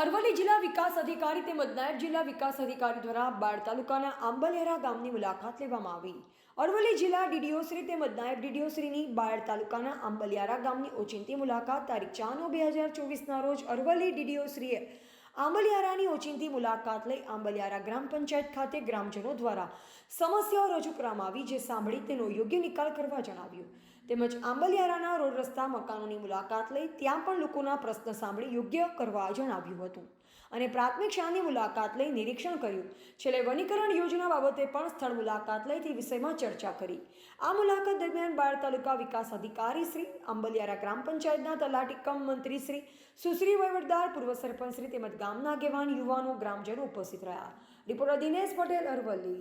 અરવલ્લી જિલ્લા વિકાસ અધિકારી તેમજ નાયબ જિલ્લા વિકાસ અધિકારી દ્વારા બાળ તાલુકાના આંબલેરા ગામની મુલાકાત લેવામાં આવી. અરવલ્લી જિલ્લા ડીડીઓ શ્રી તેમજ નાયબ ડીડીઓ શ્રીની બાળ તાલુકાના આંબલિયારા ગામની ઓચિંતી મુલાકાત તારીખ ચાર નવ બે હજાર ચોવીસના રોજ અરવલ્લી ડીડીઓ શ્રીએ આંબલિયારાની ઓચિંતી મુલાકાત લઈ આંબલિયારા ગ્રામ પંચાયત ખાતે ગ્રામજનો દ્વારા સમસ્યાઓ રજૂ કરવામાં આવી, જે સાંભળી તેનો યોગ્ય નિકાલ કરવા જણાવ્યું. તેમજ આંબલિયારાના રોડ રસ્તા મકાનોની મુલાકાત લઈ ત્યાં પણ લોકોના પ્રશ્ન સાંભળી યોગ્ય કરવા જણાવ્યું હતું. અને પ્રાથમિક શાળાની મુલાકાત લઈ નિરીક્ષણ કર્યું. છેલ્લે વનીકરણ યોજના બાબતે પણ સ્થળ મુલાકાત લઈ તે વિષયમાં ચર્ચા કરી. આ મુલાકાત દરમિયાન બાળ તાલુકા વિકાસ અધિકારી શ્રી, આંબલિયારા ગ્રામ પંચાયતના તલાટી કમ મંત્રી શ્રી, સુશ્રી વહીવટદાર પૂર્વ સરપંચ શ્રી તેમજ ગામના આગેવાન યુવાનો, ગ્રામજનો ઉપસ્થિત રહ્યા. રિપોર્ટર દિનેશ પટેલ અરવલ્લી.